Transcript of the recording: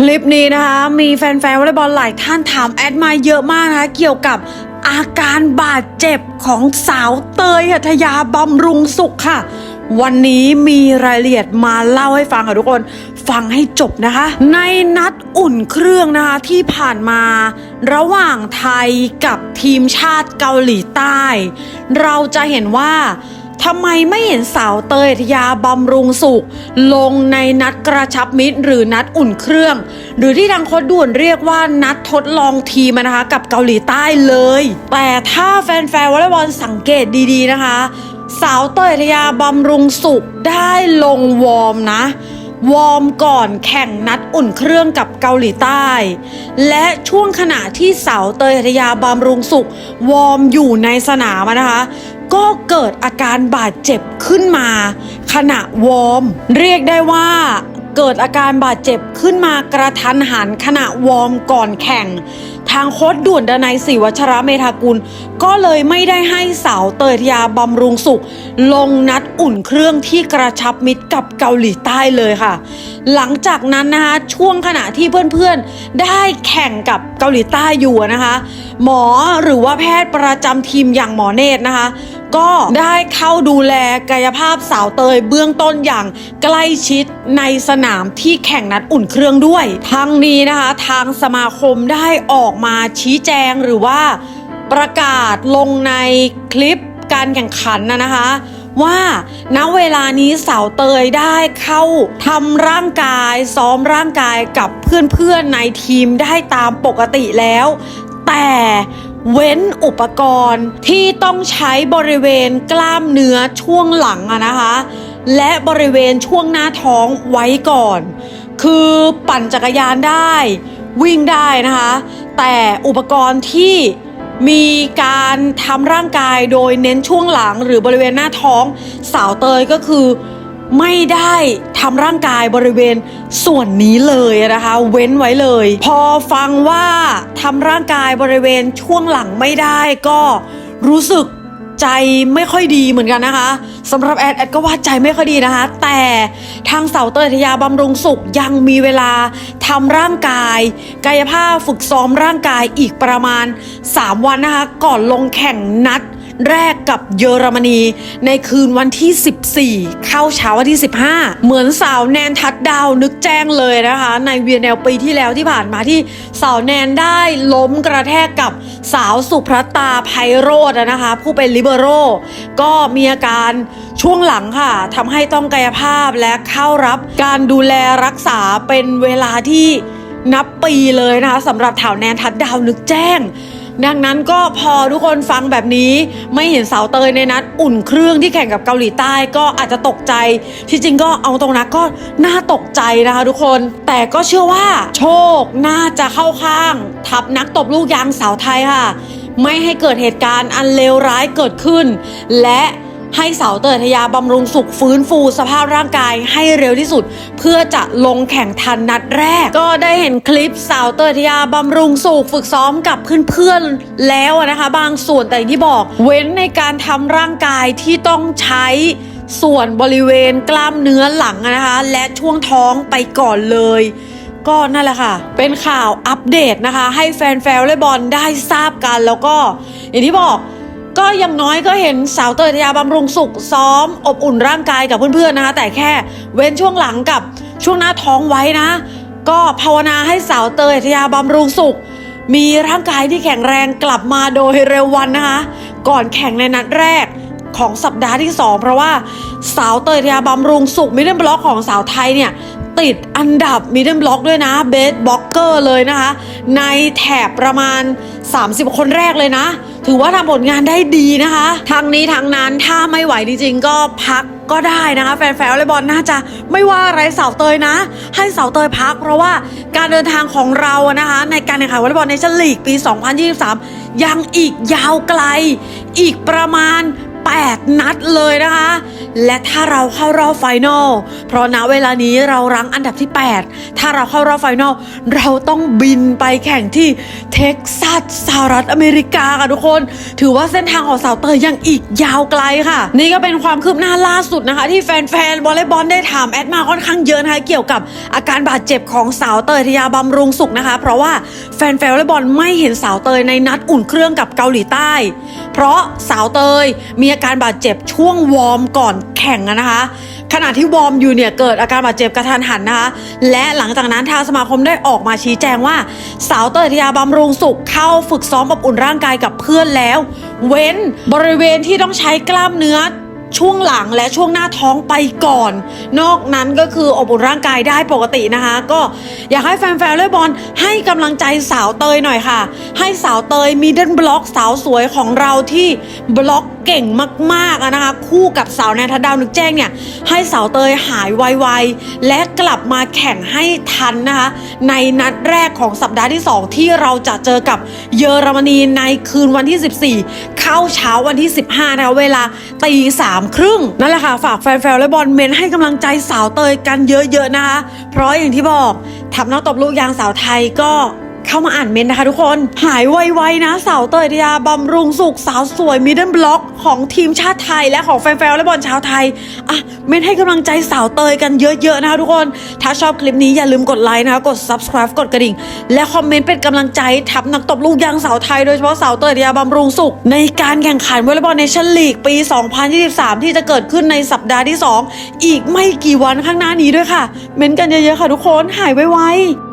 คลิปนี้นะคะ มีแฟนๆวอลเลย์บอลหลายท่านถามแอดมาเยอะมากนะคะ เกี่ยวกับอาการบาดเจ็บของสาวเตยหัทยาบำรุงสุขค่ะ วันนี้มีรายละเอียดมาเล่าให้ฟังค่ะทุกคน ฟังให้จบนะคะ ในนัดอุ่นเครื่องนะคะที่ผ่านมา ระหว่างไทยกับทีมชาติเกาหลีใต้ เราจะเห็นว่า ทำไมไม่เห็นสาวเตยอัธยาบำรุงสุข ลงในนัดกระชับมิตร หรือนัดอุ่นเครื่อง หรือที่ทางโค้ดด่วนเรียกว่านัดทดลองทีมนะคะ กับเกาหลีใต้เลย แต่ถ้าแฟนๆวอลเลย์บอลสังเกตดีๆนะคะ สาวเตยอัธยาบำรุงสุขได้ลงวอร์มนะ วอร์มก่อนแข่งนัดอุ่นเครื่องกับเกาหลีใต้ และช่วงขณะที่สาวเตยธยาบำรุงสุข วอร์มอยู่ในสนามนะคะ ก็เกิดอาการบาดเจ็บขึ้นมา ขณะวอร์ม เรียกได้ว่า เกิดอาการบาดเจ็บขึ้นมากระทันหันขณะวอร์มก่อนแข่ง ทางโค้ดด่วนดนัยศรีวัชระเมธากุล ก็เลยไม่ได้ให้สาวเตยยาบำรุงสุข ลงนัดอุ่นเครื่องที่กระชับมิตรกับเกาหลีใต้เลยค่ะ หลังจากนั้นนะคะช่วงขณะที่เพื่อนๆได้แข่งกับเกาหลีใต้อยู่นะคะ หมอหรือว่าแพทย์ประจำทีมอย่างหมอเนตรนะคะ ก็ได้เข้าดูแลกายภาพสาวเตยเบื้องต้นอย่างใกล้ชิดในสนามที่แข่งนัดอุ่นเครื่องด้วย ทั้งนี้นะคะทางสมาคมได้ออกมาชี้แจงหรือว่าประกาศลงในคลิปการแข่งขันนะนะคะว่าณเวลานี้สาวเตยได้เข้าทำร่างกายซ้อมร่างกายกับเพื่อนๆในทีมได้ตามปกติแล้ว แต่ เว้นอุปกรณ์ที่ต้องใช้บริเวณกล้ามเนื้อช่วงหลังอะนะคะ และบริเวณช่วงหน้าท้องไว้ก่อน คือปั่นจักรยานได้วิ่งได้นะคะ แต่อุปกรณ์ที่มีการทำร่างกายโดยเน้นช่วงหลังหรือบริเวณหน้าท้องสาวเตยก็คือ ไม่ได้ทำร่างกายบริเวณส่วนนี้เลยนะคะ เว้นไว้เลย พอฟังว่าทำร่างกายบริเวณช่วงหลังไม่ได้ก็รู้สึกใจไม่ค่อยดีเหมือนกันนะคะสำหรับแอดแอดก็ว่าใจไม่ค่อยดีนะคะ แต่ทางเสาเตยทยาบำรุงสุขยังมีเวลาทำร่างกาย กายภาพฝึกซ้อมร่างกายอีกประมาณ 3 วันนะคะ ก่อนลงแข่งนัด แรกกับเยอรมนี ในคืนวันที่ 14 เข้าเช้าวันที่ 15 เหมือนสาวแนนทัดดาวนึกแจ้งเลยนะคะ ในเวียนแนวปีที่แล้วที่ผ่านมาที่สาวแนนได้ล้มกระแทกกับสาวสุพรตาไพโรดนะคะ ผู้เป็นลิเบโรก็มีอาการช่วงหลังค่ะทำให้ต้องกายภาพและเข้ารับการดูแลรักษาเป็นเวลาที่นับปีเลยนะคะสำหรับแถวแนนทัดดาวนึกแจ้ง ดังนั้นก็พอทุกคนฟังแบบนี้ไม่เห็นสาวเตยในนัดอุ่นเครื่องที่แข่งกับเกาหลีใต้ก็อาจจะตกใจ ที่จริงก็เอาตรงนะก็น่าตกใจนะคะทุกคน แต่ก็เชื่อว่าโชคน่าจะเข้าข้าง ทับนักตบลูกยางสาวไทยค่ะ ไม่ให้เกิดเหตุการณ์อันเลวร้ายเกิดขึ้น และ ให้เสาเตยทยาบำรุงสุขฟื้นฟูสภาพร่างกายให้เร็วที่สุด เพื่อจะลงแข่งทันนัดแรก ก็ได้เห็นคลิปสาวเตยทยาบำรุงสุขฝึกซ้อมกับเพื่อนๆแล้วนะคะ บางส่วนแต่อย่างที่บอก เว้นในการทำร่างกายที่ต้องใช้ส่วนบริเวณกล้ามเนื้อหลังนะคะ และช่วงท้องไปก่อนเลยก็นั่นแหละค่ะ เป็นข่าวอัปเดตนะคะ ให้แฟนแฟนวอลเลย์บอลได้ทราบกันแล้วก็ อย่างที่บอก ก็อยังน้อยก็เห็นสาวเตยทยาบำรุงสุขซ้อม อบอุ่นร่างกายกับเพื่อนๆนะคะ แต่แค่เว้นช่วงหลังกับช่วงหน้าท้องไว้นะ ก็ภาวนาให้สาวเตยทยาบำรุงสุข มีร่างกายที่แข็งแรงกลับมาโดยเร็ววันนะคะ ก่อนแข่งในนัดแรกของสัปดาห์ที่ 2 เพราะว่าสาวเตยทยาบำรุงสุขมิเดิลบล็อกของสาวไทยเนี่ย ติดอันดับมิดเดิลบล็อกด้วยนะเบสบล็อกเกอร์เลยนะคะ ในแถบประมาณ 30 คนแรกเลยนะ ถือว่าทำผลงานได้ดีนะคะทั้งนี้ทั้งนั้นถ้าไม่ไหวจริงๆก็พักก็ได้นะคะ แฟนๆวอลเลย์บอลน่าจะไม่ว่าอะไรเสาวเตยนะ ให้เสาวเตยพัก เพราะว่าการเดินทางของเราอะนะคะ ในการแข่งขันวอลเลย์บอลในชั่นลีกปี 2023 ยังอีกยาวไกล อีกประมาณ 8 นัดเลยนะคะ และถ้าเราเข้ารอบไฟนอลเพราะณเวลานี้เรารั้งอันดับที่ 8 ถ้าเราเข้ารอบไฟนอลเราต้องบินไปแข่งที่เท็กซัสสหรัฐอเมริกาค่ะทุกคน ถือว่าเส้นทางของสาวเตยยังอีกยาวไกลค่ะ นี่ก็เป็นความคืบหน้าล่าสุดนะคะ ที่แฟนๆวอลเลย์บอลได้ถามแอดมาค่อนข้างเยอะนะคะเกี่ยวกับอาการบาดเจ็บของสาวเตยทยาบำรุงสุขนะคะ เพราะว่าแฟนๆวอลเลย์บอลไม่เห็นสาวเตยในนัดอุ่นเครื่องกับเกาหลีใต้ เพราะสาวเตยมีอาการบาดเจ็บช่วงวอร์มก่อนแข่งอะนะคะขณะที่วอร์มอยู่เนี่ยเกิดอาการบาดเจ็บกระทันหันนะคะ และหลังจากนั้นทางสมาคมได้ออกมาชี้แจงว่า สาวเตยทยาบำรุงสุขเข้าฝึกซ้อมอบอุ่นร่างกายกับเพื่อนแล้ว เว้นบริเวณที่ต้องใช้กล้ามเนื้อช่วงหลังและช่วงหน้าท้องไปก่อน นอกนั้นก็คืออบอุ่นร่างกายได้ปกตินะคะ ก็อยากให้แฟนๆเลย์บอลให้กำลังใจสาวเตยหน่อยค่ะ ให้สาวเตยมีเดิลบล็อกสาวสวยของเราที่บล็อก เก่งมากๆนะคะ คู่กับสาวแนนทดาวนึกแจ้งเนี่ยให้สาวเตยหายไวๆและกลับมาแข่งให้ทันนะคะ ในนัดแรกของสัปดาห์ที่ 2 ที่เราจะเจอกับเยอรมนีในคืนวันที่ 14 เข้าเช้าวันที่ 15นะคะเวลาตีสามครึ่งนั่นแหละค่ะ ฝากแฟนๆวอลเลย์บอลเมนให้กำลังใจสาวเตยกันเยอะๆนะคะ เพราะอย่างที่บอกทับนักตบลูกยางสาวไทยก็ เข้ามาอ่านเมนต์นะคะทุกคน หายไวๆนะ สาวเตยทยาบำรุงสุขสาวสวยมิดเดิลบล็อกของทีมชาติไทยและของแฟนๆวอลเลย์บอลชาวไทยอะเมนให้กำลังใจสาวเตยกันเยอะๆนะคะทุกคน ถ้าชอบคลิปนี้อย่าลืมกดไลค์นะคะกด subscribe กดกระดิ่ง และคอมเมนต์เป็นกำลังใจทับนักตบลูกยางสาวไทยโดยเฉพาะสาวเตยทยาบำรุงสุข ในการแข่งขันวอลเลย์บอลเนชั่นลีกปี 2023 ที่จะเกิดขึ้นในสัปดาห์ที่ 2 อีกไม่กี่วันข้างหน้านี้ด้วยค่ะ เมนกันเยอะๆค่ะทุกคนหายไวๆ